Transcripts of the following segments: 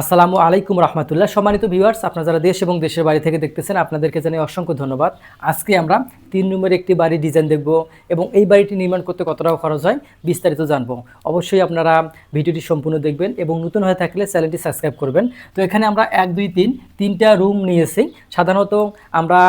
আসসালামু আলাইকুম রহমতুল্লাহ। সম্মানিত ভিউয়ার্স আপনারা যারা দেশ এবং দেশের বাড়ি থেকে দেখতেছেন, আপনাদেরকে জানিয়ে অসংখ্য ধন্যবাদ। আজকে আমরা তিন নম্বরের একটি বাড়ির ডিজাইন দেখব এবং এই বাড়িটি নির্মাণ করতে কত টাকা খরচ হয় বিস্তারিত জানব। অবশ্যই আপনারা ভিডিওটি সম্পূর্ণ দেখবেন এবং নতুন হয়ে থাকলে চ্যানেলটি সাবস্ক্রাইব করবেন। তো এখানে আমরা এক, দুই, তিন, তিনটা রুম নিয়েছি। সাধারণত আমরা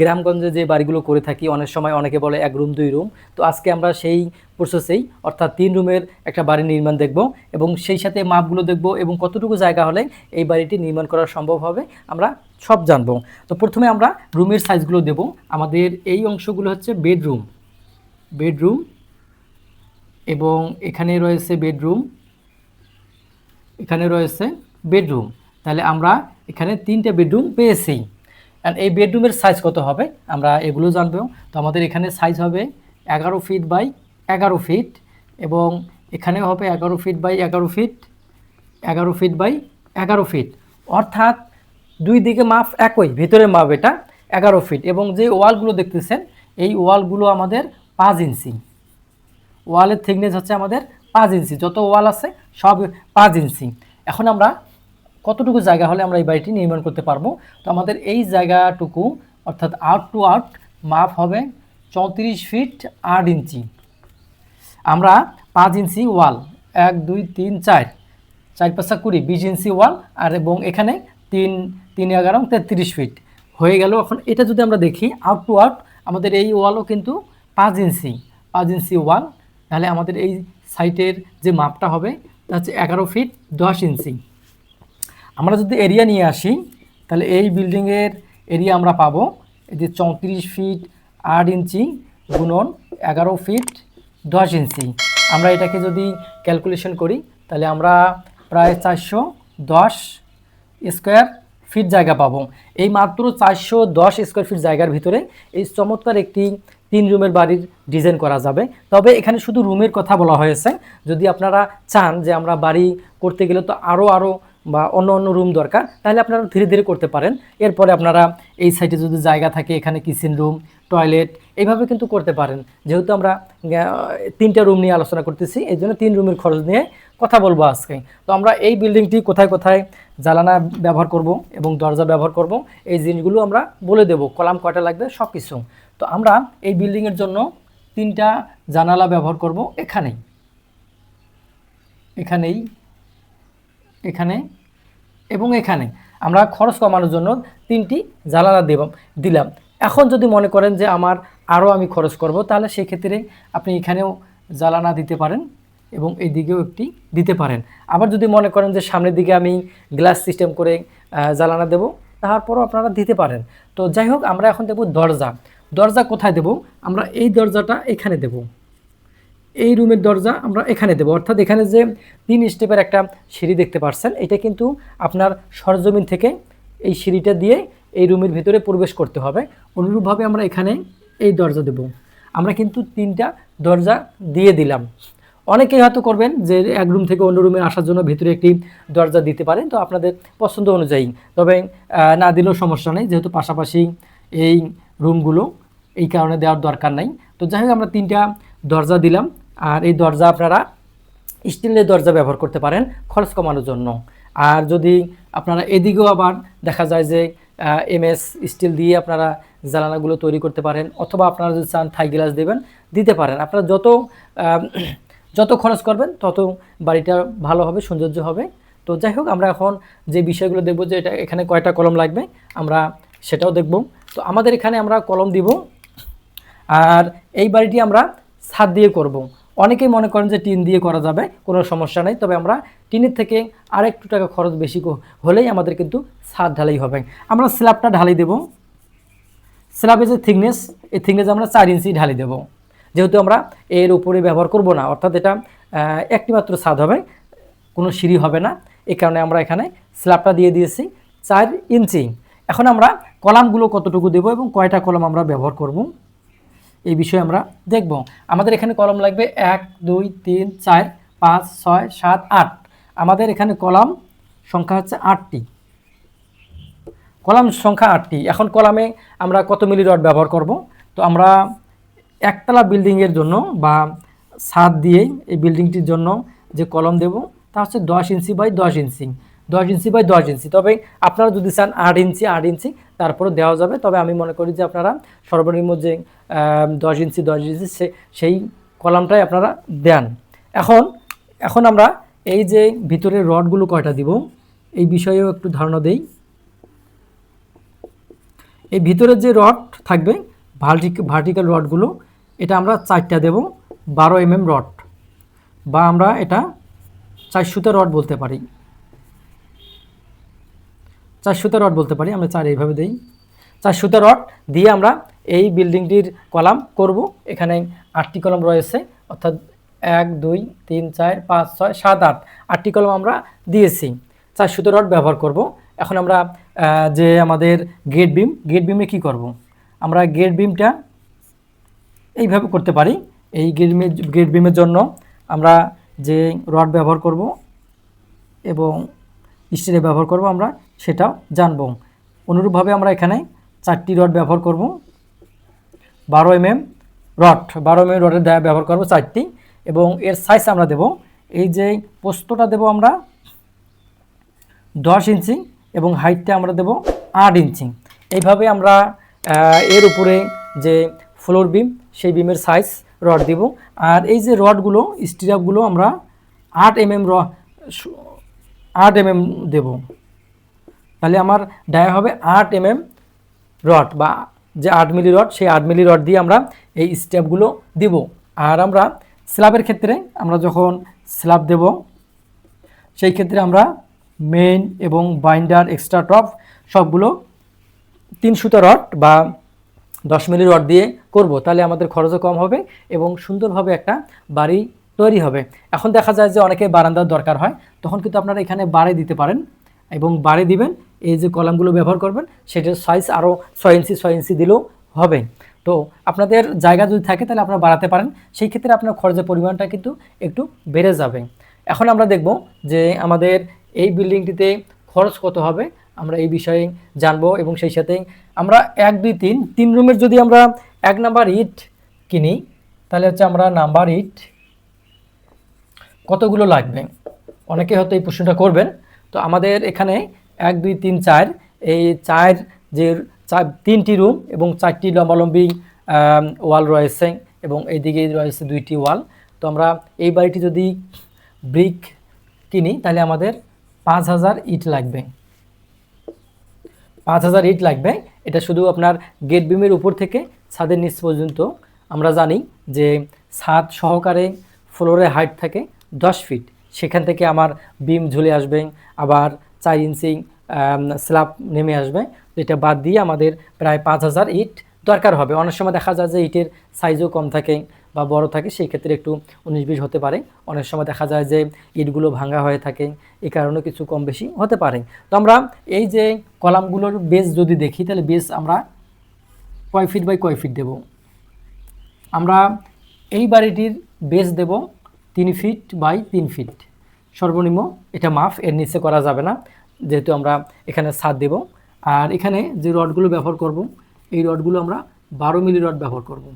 গ্রামগঞ্জে যে বাড়িগুলো করে থাকি, অনেক সময় অনেকে বলে এক রুম, দুই রুম। তো আজকে আমরা সেই প্রসেসেই অর্থাৎ তিন রুমের একটা বাড়ি নির্মাণ দেখব এবং সেই সাথে মাপগুলো দেখব এবং কতটুকু জায়গা হলে এই বাড়িটি নির্মাণ করা সম্ভব হবে, আমরা সব জানব। তো প্রথমে আমরা রুমের সাইজগুলো দেব। আমাদের এই অংশগুলো হচ্ছে বেডরুম বেডরুম এবং এখানে রয়েছে বেডরুম এখানে রয়েছে বেডরুম তাহলে আমরা এখানে তিনটে বেডরুম পেয়েছি। অ্যান্ড এই বেডরুমের সাইজ কত হবে? আমরা এগুলো জানব। তো আমাদের এখানে সাইজ হবে এগারো ফিট বাই এগারো ফিট এবং এখানেও হবে এগারো ফিট বাই এগারো ফিট এগারো ফিট বাই এগারো ফিট অর্থাৎ দুই দিকে মাপ একই, ভেতরের মাপ এটা এগারো ফিট এবং যে ওয়ালগুলো দেখতেছেন, এই ওয়ালগুলো আমাদের পাঁচ ইঞ্চি। ওয়ালের থিকনেস হচ্ছে আমাদের পাঁচ ইঞ্চি। যত ওয়াল আছে, সব পাঁচ ইঞ্চি। এখন আমরা কতটুকু জায়গা হলে আমরা এই বাড়িটি নির্মাণ করতে পারব? তো আমাদের এই জায়গাটুকু, অর্থাৎ আউট টু আউট মাপ হবে চৌত্রিশ ফিট আট ইঞ্চি। আমরা পাঁচ ইঞ্চি ওয়াল, এক, দুই, তিন, চার চার পাঁচটা কুড়ি, বিশ ইঞ্চি ওয়াল, আর এবং এখানে তিন তিন, এগারো, তেত্রিশ ফিট। হয়ে গেল এখন এটা যদি আমরা দেখি আউট টু আউট আমাদের এই ওয়ালও কিন্তু পাঁচ ইঞ্চি পাঁচ ইঞ্চি ওয়াল। তাহলে আমাদের এই সাইটের যে মাপটা হবে, তা হচ্ছে এগারো ফিট দশ ইঞ্চি। আমরা যদি এরিয়া নিয়ে আসি, তাহলে এই বিল্ডিংয়ের এরিয়া আমরা পাবো এই যে চৌত্রিশ ফিট আট ইঞ্চি গুণন এগারো ফিট দশ ইঞ্চি। আমরা এটাকে যদি ক্যালকুলেশন করি, তাহলে আমরা প্রায় চারশো দশ স্কোয়ার ফিট জায়গা পাবো। এই মাত্র চারশো দশ স্কোয়ার ফিট জায়গার ভিতরে এই চমৎকার একটি তিন রুমের বাড়ির ডিজাইন করা যাবে। তবে এখানে শুধু রুমের কথা বলা হয়েছে। যদি আপনারা চান যে আমরা বাড়ি করতে গেলে তো আরও আরও বা অন্য অন্য রুম দরকার, তাহলে আপনারা ধীরে ধীরে করতে পারেন। এরপরে আপনারা এই সাইডে যদি জায়গা থাকে, এখানে কিচেন রুম টয়লেট এইভাবে কিন্তু করতে পারেন। যেহেতু আমরা তিনটা রুম নিয়ে আলোচনা করতেছি, এই জন্য তিন রুমের খরচ নিয়ে কথা বলব আজকে। তো আমরা এই বিল্ডিংটি কোথায় কোথায় জ্বালানা ব্যবহার করব এবং দরজা ব্যবহার করব, এই জিনিসগুলো আমরা বলে দেব। কলাম কয়টা লাগবে? সব কিছু তো আমরা এই বিল্ডিংয়ের জন্য তিনটা জানালা ব্যবহার করব এখানেই। এখানেই এখানে এবং এখানে। আমরা খরচ কমানোর জন্য তিনটি জ্বালানা দেব, দিলাম। এখন যদি মনে করেন যে আমার আরও আমি খরচ করব, তাহলে সেই ক্ষেত্রে আপনি এখানেও জ্বালানা দিতে পারেন এবং এই দিকেও একটি দিতে পারেন। আবার যদি মনে করেন যে সামনের দিকে আমি গ্লাস সিস্টেম করে জ্বালানা দেব, তারপরও আপনারা দিতে পারেন। তো যাই হোক, আমরা এখন দেব দরজা। দরজা কোথায় দেব? আমরা এই দরজাটা এখানে দেব। এই রুমের দরজা আমরা এখানে দেবো। অর্থাৎ এখানে যে তিন স্টেপের একটা সিঁড়ি দেখতে পাচ্ছেন এটা কিন্তু আপনার সরজমিন থেকে এই সিঁড়িটা দিয়ে এই রুমের ভিতরে প্রবেশ করতে হবে। অনুরূপভাবে আমরা এখানে এই দরজা দেব। আমরা কিন্তু তিনটা দরজা দিয়ে দিলাম। অনেকেই হয়তো করবেন যে এক রুম থেকে অন্য রুমে আসার জন্য ভিতরে একটি দরজা দিতে পারেন, তো আপনাদের পছন্দ অনুযায়ী। তবে না দিলেও সমস্যা নেই, যেহেতু পাশাপাশি এই রুমগুলো এই কারণে দেওয়ার দরকার নাই। তো যাই হোক, আমরা তিনটা দরজা দিলাম। আর এই দরজা আপনারা স্টিলের দরজা ব্যবহার করতে পারেন খরচ কমানোর জন্য। আর যদি আপনারা এদিকেও আবার দেখা যায় যে এমএস স্টিল দিয়ে আপনারা জ্বালানাগুলো তৈরি করতে পারেন, অথবা আপনারা যদি চান থাই গ্লাস দেবেন, দিতে পারেন। আপনারা যত যত খরচ করবেন, তত বাড়িটা ভালো হবে, সৌন্দর্য হবে। তো যাই হোক, আমরা এখন যে বিষয়গুলো দেখব যে এটা এখানে কয়টা কলম লাগবে, আমরা সেটাও দেখব। তো আমাদের এখানে আমরা কলম দিব, আর এই বাড়িটি আমরা ছাদ দিয়ে করব। অনেকেই মনে করেন যে টিন দিয়ে করা যাবে, কোনো সমস্যা নেই। তবে আমরা টিনের থেকে আর একটু টাকা খরচ বেশি হলেই আমাদের কিন্তু ছাদ ঢালাই হবে। আমরা স্ল্যাবটা ঢালাই দেব। স্ল্যাবের যে থিকনেস এই থিকনেস আমরা চার ইঞ্চি ঢালি দেব। যেহেতু আমরা এর উপরে ব্যবহার করব না, অর্থাৎ এটা একটি মাত্র ছাদ হবে, কোনো সিঁড়ি হবে না। এই কারণে আমরা এখানে স্ল্যাবটা দিয়ে দিয়েছি চার ইঞ্চি। এখন আমরা কলামগুলো কতটুকু দেব এবং কয়টা কলম আমরা ব্যবহার করব? এই বিষয়ে আমরা দেখব। আমাদের এখানে কলম লাগবে এক, দুই, তিন, চার, পাঁচ, ছয়, সাত, আট। আমাদের এখানে কলাম সংখ্যা হচ্ছে আটটি। কলাম সংখ্যা আটটি। এখন কলামে আমরা কত মিলি রড ব্যবহার করব? তো আমরা একতলা বিল্ডিংয়ের জন্য বা ছাদ দিয়ে এই বিল্ডিংটির জন্য যে কলম দেব, তা হচ্ছে দশ ইঞ্চি বাই দশ ইঞ্চি। দশ ইঞ্চি বাই দশ ইঞ্চি। তবে আপনারা যদি চান আট ইঞ্চি আট ইঞ্চি তারপরে দেওয়া যাবে। তবে আমি মনে করি যে আপনারা সর্বনিম্ন যে দশ ইঞ্চি দশ ইঞ্চি সেই কলামটাই আপনারা দেন। এখন এখন আমরা এই যে ভিতরের রডগুলো কয়টা দিব, এই বিষয়েও একটু ধারণা দেই। এই ভিতরের যে রড থাকবে, ভার্টিক, ভার্টিক্যাল রডগুলো, এটা আমরা চারটা দেব, বারো এম এম রড। বা আমরা এটা চার সুতা রড বলতে পারি। চার সুতা রড বলতে পারি, আমরা চার এইভাবে দিই। চার সুতা রড দিয়ে আমরা এই বিল্ডিংটির কলাম করব। এখানে আটটি কলম রয়েছে, অর্থাৎ এক, দুই, তিন, চার, পাঁচ, ছয়, সাত, আট, আটটি কলম আমরা দিয়েছি। চার সুতো রড ব্যবহার করব। এখন আমরা যে আমাদের গেট বিম গেট বিমে কি করব? আমরা গেট বিমটা এইভাবে করতে পারি। এই গেট বিমের গেট বিমের জন্য আমরা যে রড ব্যবহার করব এবং স্টিলে ব্যবহার করব আমরা সেটাও জানব। অনুরূপভাবে আমরা এখানে চারটি রড ব্যবহার করব। বারো এম এম রড, বারো এম এম রডের দেয়া ব্যবহার করব চারটি এবং এর সাইজ আমরা দেব। এই যে পোস্তটা দেব আমরা দশ ইঞ্চি এবং হাইটটা আমরা দেব আট ইঞ্চি। এইভাবে আমরা এর উপরে যে ফ্লোর বিম সেই বিমের সাইজ রড দিব। আর এই যে রডগুলো স্টিরাপগুলো আমরা আট এম এম র, আট এম এম দেবো। তাহলে আমার ডায়া হবে আট এম এম রড বা যে আট মিলি রড, সেই আট মিলি রড দিয়ে আমরা এই স্টেপগুলো দিব। আর আমরা স্ল্যাবের ক্ষেত্রে আমরা যখন স্ল্যাব দেব, সেই ক্ষেত্রে আমরা মেইন এবং বাইন্ডার এক্সট্রা টপ সবগুলো তিন সুতো রড বা দশ মিলি রড দিয়ে করব। তাহলে আমাদের খরচও কম হবে এবং সুন্দরভাবে একটা বাড়ি তৈরি হবে। এখন দেখা যায় যে অনেকে বারান্দার দরকার হয়, তখন কিন্তু আপনারা এখানে বাড়ি দিতে পারেন এবং বাড়ি দিবেন এই যে কলামগুলো ব্যবহার করবেন, সেটার সাইজ আরও ছয় ইঞ্চি ছয় ইঞ্চি দিলেও হবে। তো আপনাদের জায়গা যদি থাকে, তাহলে আপনারা বাড়াতে পারেন। সেই ক্ষেত্রে আপনার খরচের পরিমাণটা কিন্তু একটু বেড়ে যাবে। এখন আমরা দেখব যে আমাদের এই বিল্ডিংটিতে খরচ কত হবে। আমরা এই বিষয়ে জানব এবং সেই সাথে আমরা এক, দুই, তিন তিন রুমের যদি আমরা এক নাম্বার ইট কিনি, তাহলে হচ্ছে আমরা নাম্বার ইট কতগুলো লাগবে? অনেকে হয়তো এই প্রশ্নটা করবেন। তো আমাদের এখানে এক, দুই, তিন, চার। এই চার যে তিনটি রুম এবং চারটি লম্বালম্বি ওয়াল রয়েছে এবং এইদিকে রয়েছে দুইটি ওয়াল তো আমরা এই বাড়িটি যদি ব্রিক কিনি, তাহলে আমাদের পাঁচ হাজার ইট লাগবে। পাঁচ হাজার ইট লাগবে। এটা শুধু আপনার গেট বিমের উপর থেকে ছাদের নিচ পর্যন্ত। আমরা জানি যে ছাদ সহকারে ফ্লোরের হাইট থাকে দশ ফিট সেখান থেকে আমার বিম ঝুলে আসবে। আবার চার ইঞ্চি স্ল্যাব নেমে আসবে। যেটা বাদ দিয়ে আমাদের প্রায় পাঁচ হাজার ইট দরকার হবে। অনেক সময় দেখা যায় যে ইটের সাইজও কম থাকে বা বড় থাকে, সেই ক্ষেত্রে একটু উনিশ বিশ হতে পারে। অনেক সময় দেখা যায় যে ইটগুলো ভাঙা হয়ে থাকে এই কারণে কিছু কম বেশি হতে পারে। তো আমরা এই যে কলামগুলোর বেস যদি দেখি, তাহলে বেস আমরা কয় ফিট বাই কয় ফিট দেব? আমরা এই বাড়িটির বেস দেব তিন ফিট বাই তিন ফিট সর্বনিম্ন এটা মাফ এর নিচে করা যাবে না। যেহেতু আমরা এখানে ছাদ দেব, আর এখানে যে রডগুলো ব্যবহার করব, এই রডগুলো আমরা বারো মিলি রড ব্যবহার করব।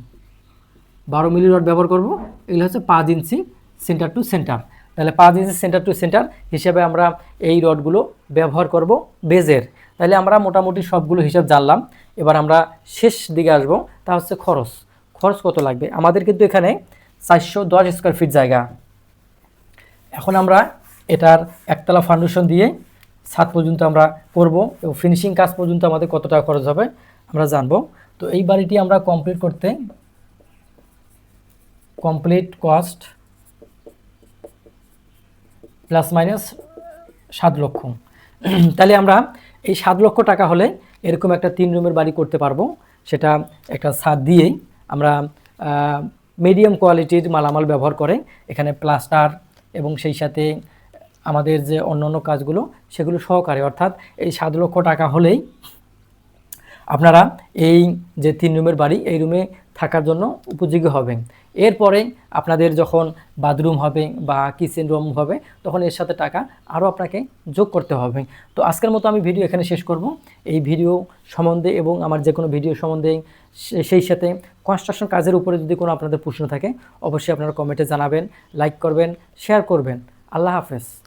বারো মিলি রড ব্যবহার করব, এগুলো হচ্ছে পাঁচ ইঞ্চি সেন্টার টু সেন্টার। তাহলে পাঁচ ইঞ্চি সেন্টার টু সেন্টার হিসেবে আমরা এই রডগুলো ব্যবহার করব বেজের। তাহলে আমরা মোটামুটি সবগুলো হিসাব জানলাম। এবার আমরা শেষ দিকে আসব, তা হচ্ছে খরচ। খরচ কত লাগবে? আমাদের কিন্তু এখানে চারশো দশ স্কোয়ার ফিট জায়গা। এখন আমরা এটার একতলা ফাউন্ডেশন দিয়ে ছাদ পর্যন্ত আমরা করব এবং ফিনিশিং কাজ পর্যন্ত আমাদের কত টাকা খরচ হবে আমরা জানব। তো এই বাড়িটি আমরা কমপ্লিট করতে কমপ্লিট কস্ট প্লাস মাইনাস সাত লক্ষ। তাহলে আমরা এই সাত লক্ষ টাকা হলে এরকম একটা তিন রুমের বাড়ি করতে পারব। সেটা একটা ছাদ দিয়েই আমরা মিডিয়াম কোয়ালিটির মালামাল ব্যবহার করে এখানে প্লাস্টার এবং সেই সাথে আমাদের যে অন্য অন্য কাজগুলো, সেগুলো সহকারে। অর্থাৎ এই সাত লক্ষ টাকা হলেই আপনারা এই যে তিন রুমের বাড়ি, এই রুমে থাকার জন্য উপযোগী হবেন এরপরে আপনাদের যখন বাথরুম হবে বা কিচেন রুম হবে, তখন এর সাথে টাকা আরও আপনাকে যোগ করতে হবে। তো আজকের মতো আমি ভিডিও এখানে শেষ করব। এই ভিডিও সম্বন্ধে এবং আমার যে কোনো ভিডিও সম্বন্ধে সেই সাথে কনস্ট্রাকশন কাজের উপরে যদি কোনো আপনাদের প্রশ্ন থাকে, অবশ্যই আপনারা কমেন্টে জানাবেন লাইক করবেন শেয়ার করবেন। আল্লাহ হাফেজ।